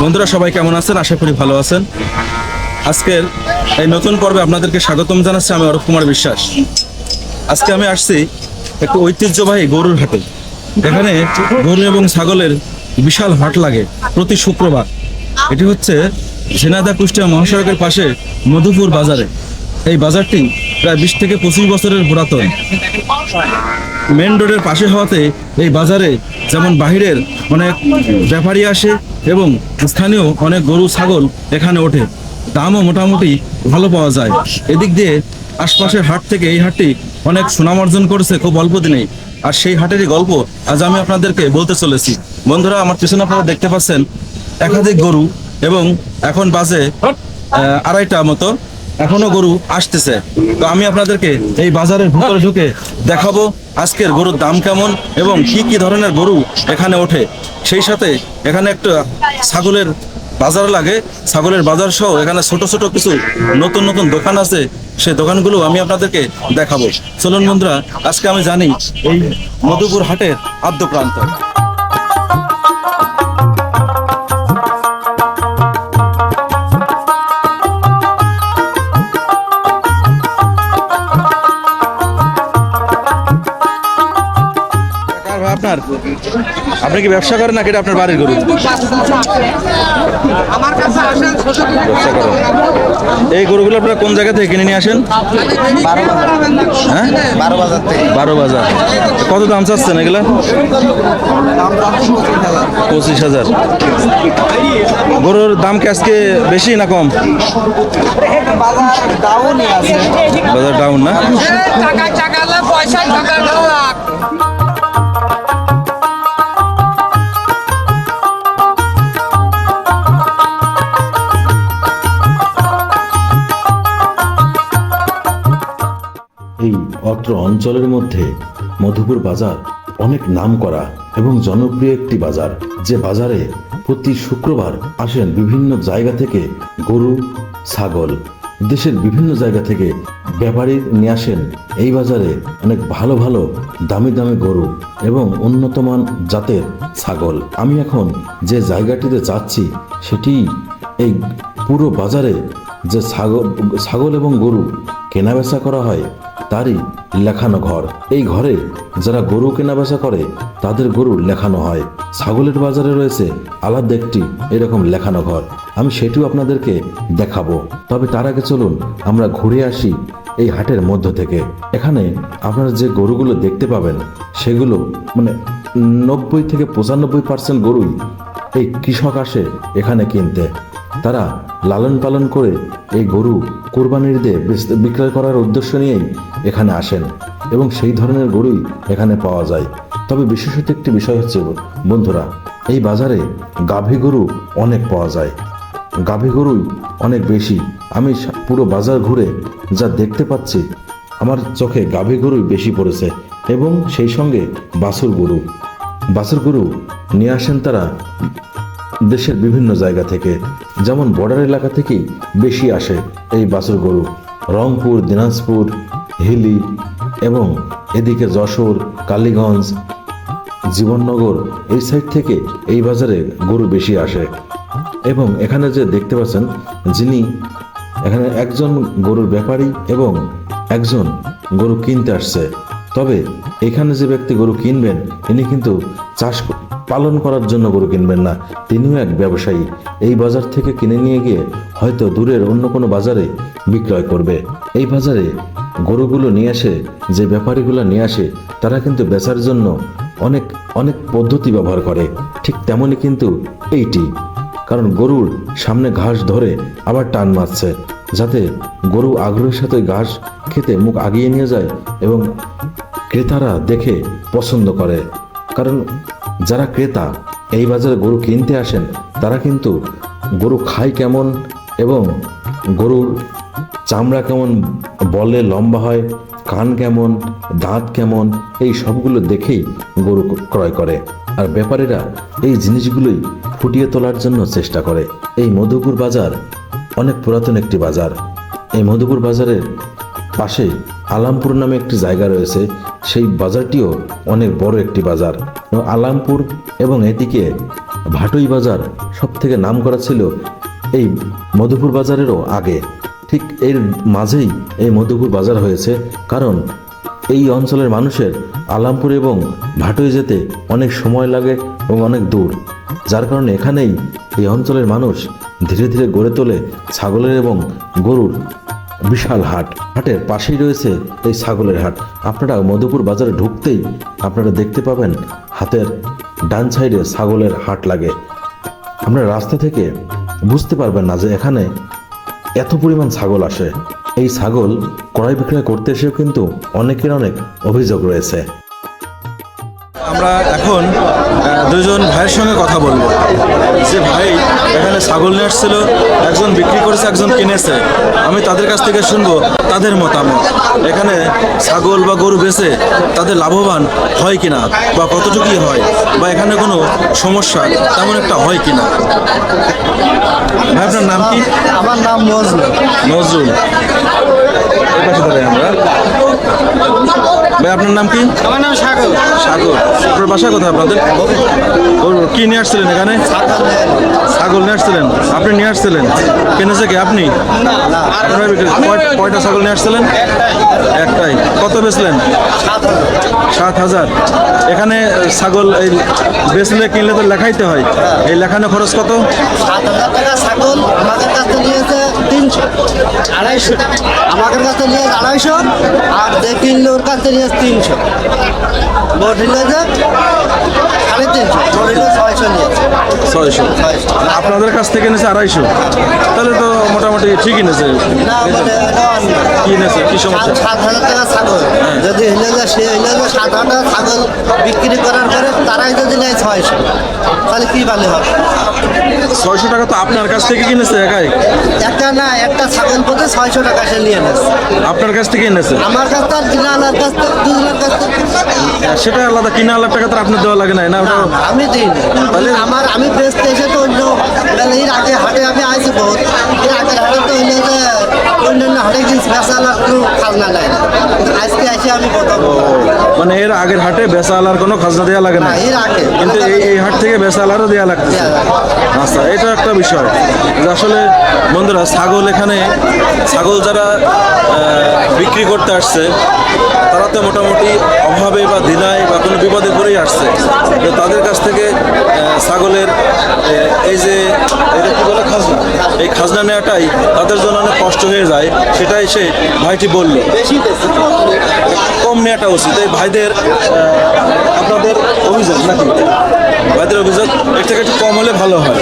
বন্ধুরা, সবাই কেমন আছেন? আশা করি ভালো আছেন। আজকের এই নতুন পর্বে আপনাদেরকে স্বাগতম জানাচ্ছি আমি অরূপ কুমার বিশ্বাস। আজকে আমি আসছি একটু ঐতিহ্যবাহী গরুর হাটে। এখানে গরু এবং ছাগলের বিশাল হাট লাগে প্রতি শুক্রবার। এটি হচ্ছে ঝিনাইদহ কুষ্টিয়া মহাসড়কের পাশে মধুপুর বাজারে। এই বাজারটি প্রায় বিশ থেকে পঁচিশ বছরের পুরাতন। মেন রোডের পাশে হওয়াতে এই বাজারে যেমন বাহিরের অনেক ব্যাপারী আসে এবং স্থানীয় অনেক গরু, ছাগল এখানে ওঠে। দামও মোটামুটি ভালো পাওয়া যায়। এদিক দিয়ে আশপাশের হাট থেকে এই হাটটি অনেক সুনাম অর্জন করেছে খুব অল্প দিনেই আর সেই হাটেরই গল্প আজ আমি আপনাদেরকে বলতে চলেছি। বন্ধুরা, আমার পিছনে আপনারা দেখতে পাচ্ছেন একাধিক গরু এবং এখন বাজে আড়াইটা মতো। এখনও গরু আসতেছে। তো আমি আপনাদেরকে এই বাজারের ভিতরে ঢুকে দেখাবো আজকের গরুর দাম কেমন এবং কি কি ধরনের গরু এখানে ওঠে। সেই সাথে এখানে একটা ছাগলের বাজার লাগে। ছাগলের বাজার সহ এখানে ছোট ছোট কিছু নতুন নতুন দোকান আছে। সেই দোকানগুলো আমি আপনাদেরকে দেখাবো। চলুন বন্ধুরা, আজকে আমি জানি এই মধুপুর হাটের আদ্য প্রান্ত। আপনি কি ব্যবসা করেন নাকি এটা আপনার বাড়ির গরু? এই গরুগুলো আপনারা কোন জায়গা থেকে কিনে নিয়ে আসেন? হ্যাঁ? বারো বাজার কত দাম চাচ্ছেন এগুলো? পঁচিশ হাজার। গরুর দাম কি আজকে বেশি না কম? বাজার ডাউন না? অত্র অঞ্চলের মধ্যে মধুপুর বাজার অনেক নাম করা এবং জনপ্রিয় একটি বাজার, যে বাজারে প্রতি শুক্রবার আসেন বিভিন্ন জায়গা থেকে গরু, ছাগল। দেশের বিভিন্ন জায়গা থেকে ব্যাপারী নিয়ে আসেন। এই বাজারে অনেক ভালো ভালো, দামি দামি গরু এবং উন্নতমান জাতের ছাগল। আমি এখন যে জায়গাটিতে যাচ্ছি, সেটি এই পুরো বাজারে যে ছাগল ছাগল এবং গরু কেনাবেচা করা হয় তারই লেখানো ঘর। এই ঘরে যারা গরু কেনাবেচা করে, তাদের গরু লেখানো হয়। ছাগলের বাজারে রয়েছে আলাদা একটি এরকম লেখানো ঘর। আমি সেটিও আপনাদেরকে দেখাবো। তবে তার আগে চলুন আমরা ঘুরে আসি এই হাটের মধ্য থেকে। এখানে আপনারা যে গরুগুলো দেখতে পাবেন, সেগুলো মানে নব্বই থেকে পঁচানব্বই পার্সেন্ট গরুই এই কৃষক আসে এখানে কিনতে। তারা লালন পালন করে এই গরু কোরবানির দিয়ে বিক্রয় করার উদ্দেশ্য নিয়েই এখানে আসেন এবং সেই ধরনের গরুই এখানে পাওয়া যায়। তবে বিশেষত একটি বিষয় হচ্ছে, বন্ধুরা, এই বাজারে গাভী গরু অনেক পাওয়া যায়। গাভী গরুই অনেক বেশি। আমি পুরো বাজার ঘুরে যা দেখতে পাচ্ছি, আমার চোখে গাভী গরুই বেশি পড়েছে এবং সেই সঙ্গে বাছুর গরু। বাছুর গরু নিয়ে আসেন তারা দেশের বিভিন্ন জায়গা থেকে, যেমন বর্ডার এলাকা থেকেই বেশি আসে এই বাছুর গরু। রংপুর, দিনাজপুর, হিলি এবং এদিকে যশোর, কালীগঞ্জ, জীবননগর এই সাইড থেকে এই বাজারে গরু বেশি আসে। এবং এখানে যে দেখতে পাচ্ছেন, যিনি এখানে একজন গরুর ব্যাপারী এবং একজন গরু কিনতে আসছে। তবে এখানে যে ব্যক্তি গরু কিনবেন, ইনি কিন্তু চাষ পালন করার জন্য গরু কিনবেন না। তিনিও এক ব্যবসায়ী। এই বাজার থেকে কিনে নিয়ে গিয়ে হয়তো দূরের অন্য কোনো বাজারে বিক্রয় করবে। এই বাজারে গরুগুলো নিয়ে আসে, যে ব্যাপারীগুলো নিয়ে আসে, তারা কিন্তু বেচার জন্য অনেক অনেক পদ্ধতি ব্যবহার করে। ঠিক তেমনই কিন্তু এইটি। কারণ গরুর সামনে ঘাস ধরে আবার টান মারছে, যাতে গরু আগ্রহের সাথে ঘাস খেতে মুখ আগিয়ে নিয়ে যায় এবং ক্রেতারা দেখে পছন্দ করে। কারণ যারা ক্রেতা এই বাজারে গরু কিনতে আসেন, তারা কিন্তু গরু খায় কেমন এবং গরুর চামড়া কেমন, বলে লম্বা হয়, কান কেমন, দাঁত কেমন, এই সবগুলো দেখেই গরু ক্রয় করে। আর ব্যাপারীরা এই জিনিসগুলোই ফুটিয়ে তোলার জন্য চেষ্টা করে। এই মধুপুর বাজার অনেক পুরাতন একটি বাজার। এই মধুপুর বাজারের পাশে আলামপুর নামে একটি জায়গা রয়েছে। সেই বাজারটিও অনেক বড় একটি বাজার। আলামপুর এবং এদিকে ভাটুই বাজার সব থেকে নাম করা ছিল এই মধুপুর বাজারেরও আগে। ঠিক এর মাঝেই এই মধুপুর বাজার হয়েছে, কারণ এই অঞ্চলের মানুষের আলামপুর এবং ভাটুই যেতে অনেক সময় লাগে এবং অনেক দূর। যার কারণে এখানেই এই অঞ্চলের মানুষ ধীরে ধীরে গড়ে তোলে ছাগলের এবং গরুর বিশাল হাট। হাটের পাশেই রয়েছে এই ছাগলের হাট। আপনারা মধুপুর বাজারে ঢুকতেই আপনারা দেখতে পাবেন হাতের ডান সাইডে ছাগলের হাট লাগে। আপনারা রাস্তা থেকে বুঝতে পারবেন না যে এখানে এত পরিমাণ ছাগল আসে। এই ছাগল ক্রয় বিক্রয় করতে এসেও কিন্তু অনেকের অনেক অভিযোগ রয়েছে। আমরা এখন দুজন ভাইয়ের সঙ্গে কথা বলব। যে ভাই এখানে ছাগল নিয়ে আসছিল একজন বিক্রি করেছে একজন কিনেছে। আমি তাদের কাছ থেকে শুনব তাদের মতামত। এখানে ছাগল বা গরু বেচে তাদের লাভবান হয় কিনা বা কতটুকুই হয় বা এখানে কোনো সমস্যা তেমন একটা হয় কিনা? ভাই আপনার নাম কি? আমার নাম নজরুল। নজরুল। আমরা। ভাই আপনার নাম কি? আমার নাম সাগর। সাগর। আপনার বাসা কোথায় আপনাদের? কি নিয়ে আসছিলেন এখানে? ছাগল নিয়ে আসছিলেন? আপনি নিয়ে আসছিলেন? কিনেছে কি আপনি? কয়টা ছাগল নিয়ে আসছিলেন? একটাই। কত বেচলেন? সাত হাজার। এখানে ছাগল এই বেচলে কিনলে তো লেখাইতে হয়। এই লেখানো খরচ কত? সাত হাজার টাকা ছাগল আমাদের কাছে নিয়েছে তিনশো আড়াইশো। আমাদের কাছে নিয়েছে আড়াইশো আর যে কিনলো ওর কাছে নিয়েছে তিনশো মোট নিয়েছে সাড়ে তিনশো নিলে ছয়শো নিয়েছে ছয়শো। ছয়শো। আপনাদের কাছ থেকে নিয়েছে আড়াইশো? তাহলে তো মোটামুটি ঠিকই নিয়েছে। কি নিয়েছে? কি সমস্যা? সাত হাজার টাকা ছাগল। যদি হইলে যে সে হইলে যে সাত হাজার টাকা ছাগল বিক্রি করার পরে তারাই যদি নেয় ছয়শো তাহলে কি ভালো হবে? ছয়শো টাকা তো আপনার কাছ থেকে কিনেছে একাই? একটা না একটা ছাগল পথে ছয়শো টাকা সে নিয়ে নেছে। আপনার কাছ থেকে এনেছে? আমার কাছ থেকে আর কাছ থেকে দুজনের কাছ থেকে সেটা আলাদা কিনা আলাদা টাকা তো আপনার দেওয়া লাগে না ওটা আমি দিই তাহলে? আমার আমি বেচতে এসে তো অন্য এর আগে হাটে আমি আইছি বহুত। এর আগের হাটে তো হইলে যে অন্যান্য হাটে জিনিস কোনো খাজনা আজকে এসে আমি প্রথম মানে এর আগের হাটে বেচালার কোনো খাজনা দেওয়া লাগে না না, এর আগে। কিন্তু এই এই হাট থেকে বেচালারও দেওয়া লাগতেছে। আচ্ছা এটা একটা বিষয়। যে আসলে বন্ধুরা ছাগল এখানে ছাগল যারা বিক্রি করতে আসছে, তারা তো মোটামুটি অভাবে বা দিনায় বা কোনো বিপদে পড়েই আসছে। তো তাদের কাছ থেকে ছাগলের এই যে, এটা বলে খাজনা? এই খাজনা নেওয়াটাই তাদের জন্য অনেক কষ্ট হয়ে যায়, সেটাই সে ভাইটি বলল। কম নেওয়াটা উচিত। এই ভাইদের আপনাদের অভিযোগ নাকি? ভাইদের অভিযোগ, এর থেকে একটু কম হলে ভালো হয়।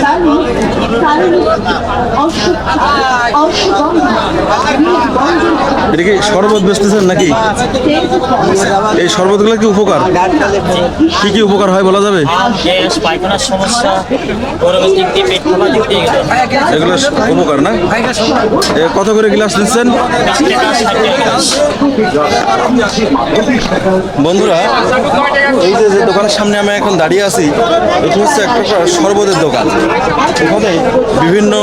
এটা কি শরবত বেচতেছেন নাকি? এই শরবতগুলো কি উপকার? কি কি উপকার হয় বলা যাবে? এগুলো উপকার না? কত করে গ্লাস দিচ্ছেন? বন্ধুরা এই যে যে দোকানের সামনে আমি এখন দাঁড়িয়ে আছি এটা হচ্ছে একটা শরবতের দোকান। এখানে বিভিন্ন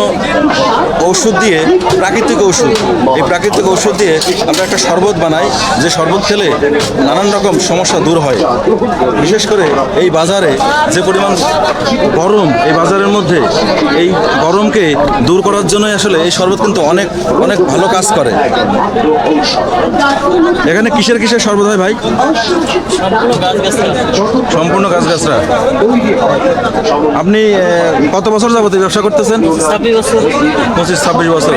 ঔষধ দিয়ে, প্রাকৃতিক ঔষধ। এই প্রাকৃতিক ঔষধ দিয়ে আমরা একটা শরবত বানাই। যে শরবত খেলে নানান রকম সমস্যা দূর হয়। বিশেষ করে এই বাজারে যে পরিমাণ গরম, এই বাজারের মধ্যে এই গরমকে দূর করার জন্যই আসলে এই শরবত কিন্তু অনেক অনেক ভালো কাজ করে। এখানে কিসের কিসের শরবত হয় ভাই? সম্পূর্ণ গাছ গাছরা আপনি কত বছর যাবত এই ব্যবসা করতেছেন? ছাব্বিশ বছর পঁচিশ ছাব্বিশ বছর।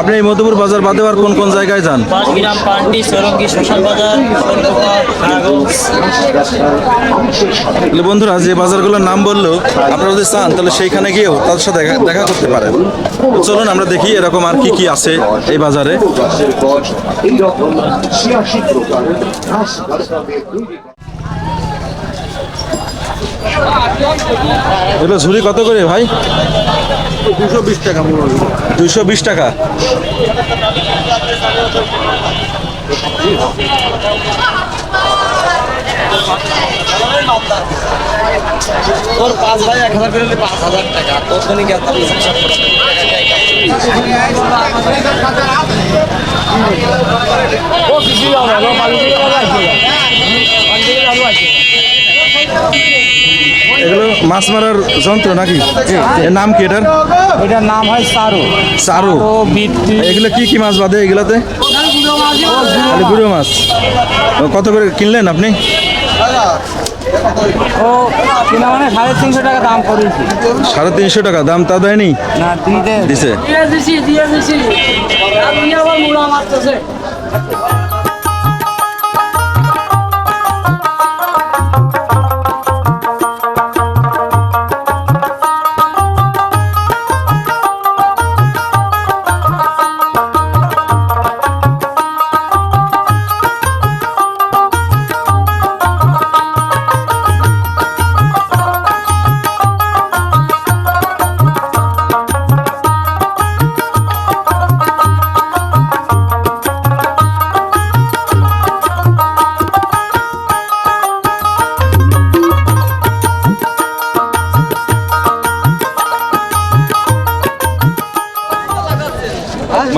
আপনি এই মধুপুর বাজার বাদে আর কোন কোন জায়গায় যান? পাঁচগ্রাম পান্ডি সরঙ্গি শ্মশান বাজার কলকাতা কাগজ তাহলে বন্ধুরা যে বাজারগুলোর নাম বলল আপনারা যদি চান তাহলে সেইখানে গিয়েও তাদের সাথে দেখা দেখা করতে পারেন। চলুন আমরা দেখি এরকম আর কি কি আছে এই বাজারে মাসের পর এইরকম ছিয়াশি প্রকার ঘাস গাছরা দিয়ে তৈরি এগুলো ঝুড়ি কত করে ভাই? দুশো বিশ টাকা দুইশো বিশ টাকা। তোর পাঁচ ভাই এক হাজার করে পাঁচ হাজার টাকা। তোর করে। এগুলো মাছ মারার যন্ত্র নাকি? এর নাম কি এটার? এটার নাম হয় সারু। বিটি এগুলো কি কি মাছ বাদে এগুলাতে? খালি গুঁড়ো মাছ। ও, কত করে কিনলেন আপনি? ও কিনা মানে সাড়ে তিনশো টাকা দাম করেছি। সাড়ে তিনশো টাকা দাম তা দেয়নি? না দিতে। দিছে। দিয়ে দিছি দিয়ে দিছি।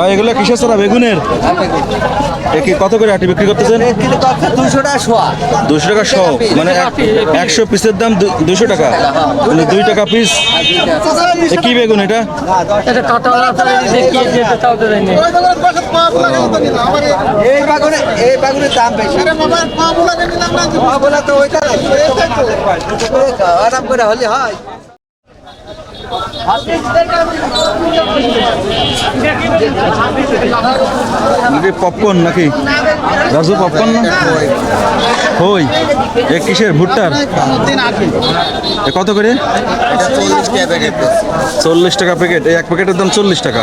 ভাই এগুলো কিসের ছাড়া বেগুনের? এ কি কত করে আটি বিক্রি করতেছেন? দুশো টাকা শোয়া। দুশো টাকা শো মানে একশো পিসের দাম দুশো টাকা। মানে দুই টাকা পিস কি বেগুন এটা? এই বাগুনে এই বাগুনের দাম বেশি। বলা তো ওইটা। আরাম করে হলে হয়। পপকর্ন নাকি? রাজু পপকর্ন না? হই এ কিসের ভুট্টার? কত করে? চল্লিশ টাকা প্যাকেট এই এক প্যাকেটের দাম চল্লিশ টাকা।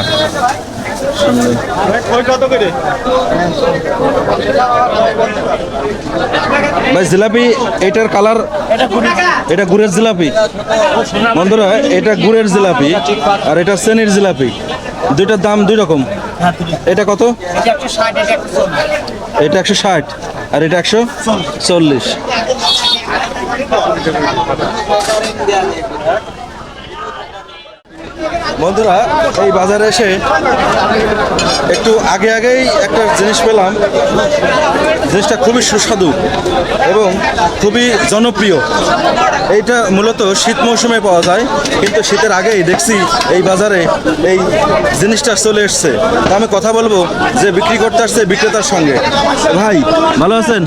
ভাই, জিলাপি, এটার কালার এটা গুড়ের জিলাপি। বন্ধুরা, এটা গুড়ের জিলাপি আর এটা চেনির জিলাপি। দুইটার দাম দুই রকম। এটা কত? এটা একশো ষাট আর এটা একশো চল্লিশ। বন্ধুরা, এই বাজারে এসে একটু আগে আগেই একটা জিনিস পেলাম। জিনিসটা খুবই সুস্বাদু এবং খুবই জনপ্রিয়। এইটা মূলত শীত মৌসুমে পাওয়া যায়, কিন্তু শীতের আগেই দেখছি এই বাজারে এই জিনিসটা চলে এসছে। তা আমি কথা বলব যে বিক্রি করতে আসছে, বিক্রেতার সঙ্গে। ভাই, ভালো আছেন?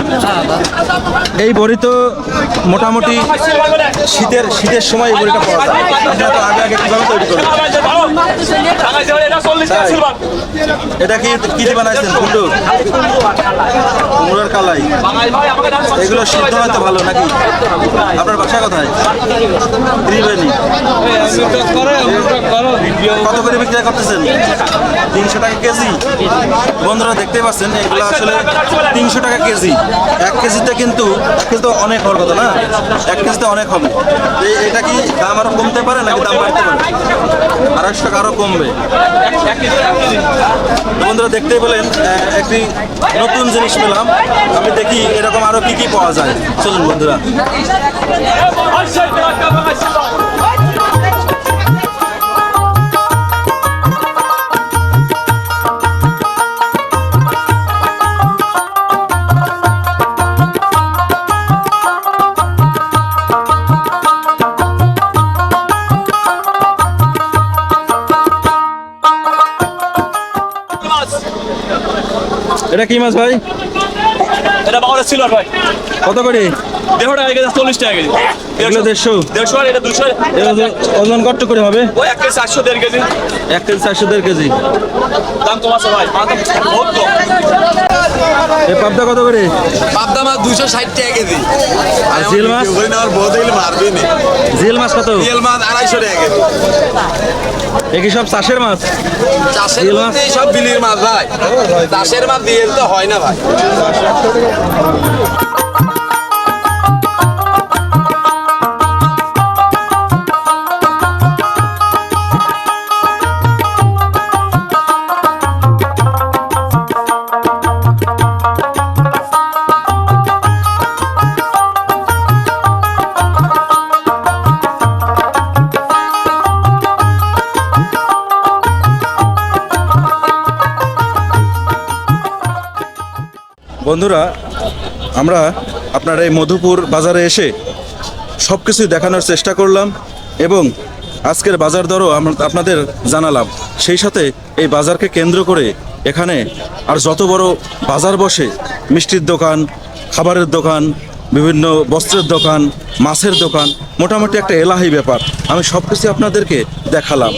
এই বড়ি তো মোটামুটি শীতের শীতের সময় এই বড়িটা পাওয়া যায়। আপনারা তো আগে আগে কীভাবে তৈরি তাই? এটা কি কি বানাইছেন কুমড়ো কুমড়োর কালাই। এগুলো সিদ্ধ হয়তো ভালো নাকি? আপনার বাসা কোথায়? ত্রিবেণী। কত করে বিক্রি করতেছেন? তিনশো টাকা কেজি। বন্ধুরা, দেখতেই পাচ্ছেন, এগুলো আসলে তিনশো টাকা কেজি। এক কেজিতে কিন্তু, এক অনেক হওয়ার কথা না? এক কেজিতে অনেক হবে। এটা কি দাম আরও কমতে পারে নাকি দাম বাড়তে পারে? আড়াইশো টাকা আরও কমবে। বন্ধুরা, দেখতেই পেলেন একটি নতুন জিনিস পেলাম। আমি দেখি এরকম আরও কি কি পাওয়া যায়। চলুন, বন্ধুরা। এটা কি মাছ ভাই? এটা বাংলাদেশ ছিল ভাই। কত করে? দেড়শো টাকা কেজি চল্লিশ টাকা কেজি। এগুলো দেড়শো। দেড়শো আর এটা দুশো। ওজন- কত করে হবে? ওই এক কেজি চারশো দেড় কেজি। এক কেজি চারশো দেড় কেজি। দাম কম ভাই বহুত এ পাবদা কত করে? পাবদা মাছ দুশো ষাট টাকা কেজি। আর জিল মাছ? আমার মারবে না। জিল মাছ কত? তেল মাছ আড়াইশো টাকা কেজি। এ কি সব চাষের মাছ? চাষের মাছ? সব বিলির মাছ ভাই। চাষের মাছ দিয়ে তো হয় না ভাই। বন্ধুরা, আমরা আপনার এই মধুপুর বাজারে এসে সব কিছুই দেখানোর চেষ্টা করলাম এবং আজকের বাজার দরও আপনাদের জানালাম। সেই সাথে এই বাজারকে কেন্দ্র করে এখানে আর যত বড় বাজার বসে, মিষ্টির দোকান, খাবারের দোকান, বিভিন্ন বস্ত্রের দোকান, মাছের দোকান, মোটামুটি একটা এলাহি ব্যাপার। আমি সব কিছু আপনাদেরকে দেখালাম।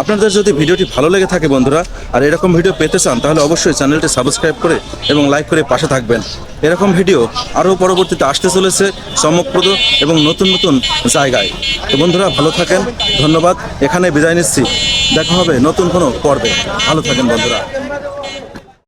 আপনাদের যদি ভিডিওটি ভালো লেগে থাকে বন্ধুরা, আর এরকম ভিডিও পেতে চান, তাহলে অবশ্যই চ্যানেলটি সাবস্ক্রাইব করে এবং লাইক করে পাশে থাকবেন। এরকম ভিডিও আরও পরবর্তীতে আসতে চলেছে চমকপ্রদ এবং নতুন নতুন জায়গায়। তো বন্ধুরা, ভালো থাকেন, ধন্যবাদ এখানে বিদায় নিচ্ছি। দেখা হবে নতুন কোনো পর্বে। ভালো থাকেন বন্ধুরা।